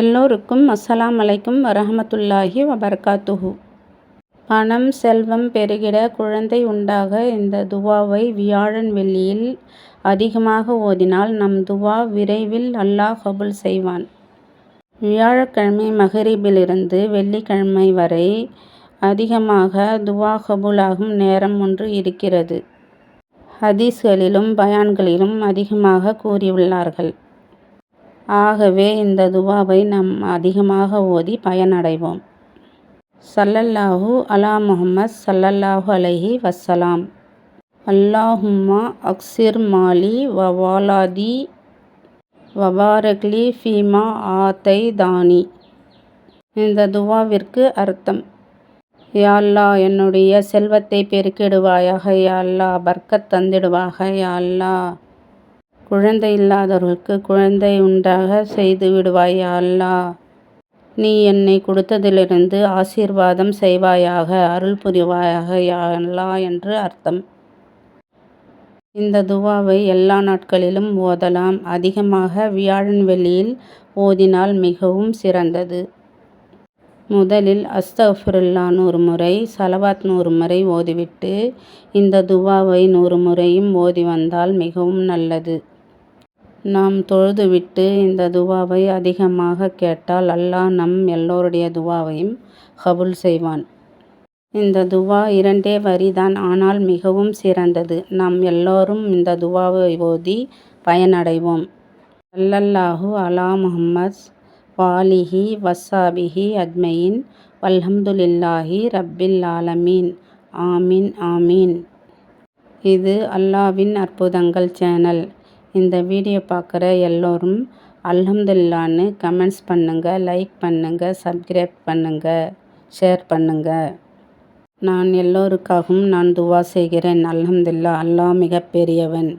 எல்லோருக்கும் அஸ்ஸலாம் அலைக்கும் வரஹமத்துல்லாஹி வபர்காத்துஹு. பணம் செல்வம் பெருகிட குழந்தை உண்டாக இந்த துவாவை வியாழன் வெள்ளியில் அதிகமாக ஓதினால் நம் துவா விரைவில் அல்லாஹ் கபுல் செய்வான். வியாழக்கிழமை மஹரீபிலிருந்து வெள்ளிக்கிழமை வரை அதிகமாக துவா கபுலாகும் நேரம் ஒன்று இருக்கிறது. ஹதீஸ்களிலும் பயான்களிலும் அதிகமாக கூறியுள்ளார்கள். ஆகவே இந்த துவாவை நாம் அதிகமாக ஓதி பயனடைவோம். சல்லல்லாஹு அலா முஹம்மத் சல்லல்லாஹு அலைஹி வஸ்ஸலாம். அல்லாஹும்மா அக்சிர் மாலி வவாலாதி வபாரக்லி ஃபீமா ஆத்தை தானி இந்த துவாவிற்கு அர்த்தம் யாழ்லா என்னுடைய செல்வத்தை பெருக்கிடுவாயாக யாழ்லா பர்க்கத் தந்திடுவாக யாழ்லா குழந்தை இல்லாதவர்களுக்கு குழந்தை உண்டாக செய்து விடுவாய் அல்லா. நீ என்னை கொடுத்ததிலிருந்து ஆசீர்வாதம் செய்வாயாக அருள் புரிவாயாக யா என்று அர்த்தம். இந்த துவாவை எல்லா நாட்களிலும் ஓதலாம். அதிகமாக வியாழன் வெளியில் ஓதினால் மிகவும் சிறந்தது. முதலில் அஸ்தஃபுருல்லா நூறு முறை சலவாத் நூறு முறை ஓதிவிட்டு இந்த துவாவை நூறு முறையும் ஓதி வந்தால் மிகவும் நல்லது. நாம் தொழுதுவிட்டு இந்த துவாவை அதிகமாக கேட்டால் அல்லாஹ் நம் எல்லோருடைய துவாவையும் கபுல் செய்வான். இந்த துவா இரண்டே வரிதான் ஆனால் மிகவும் சிறந்தது. நாம் எல்லோரும் இந்த துவாவை ஓதி பயனடைவோம். அல்லல்லாஹு அலா முஹம்மத் வாலிஹி வசாபிஹி அஜ்மயின் வல்ஹம்துலில்லாஹி ரப்பில் ஆலமீன். ஆமீன் ஆமீன். இது அல்லாவின் அற்புதங்கள் சேனல். இந்த வீடியோ பார்க்குற எல்லோரும் அல்ஹம்துல்லான்னு கமெண்ட்ஸ் பண்ணுங்கள் லைக் பண்ணுங்கள் சப்ஸ்கிரைப் பண்ணுங்கள் ஷேர் பண்ணுங்கள் நான் எல்லோருக்காகவும் நான் துவா செய்கிறேன். அல்ஹம்துல்லா அல்லாஹ் மிகப்பெரியவன்.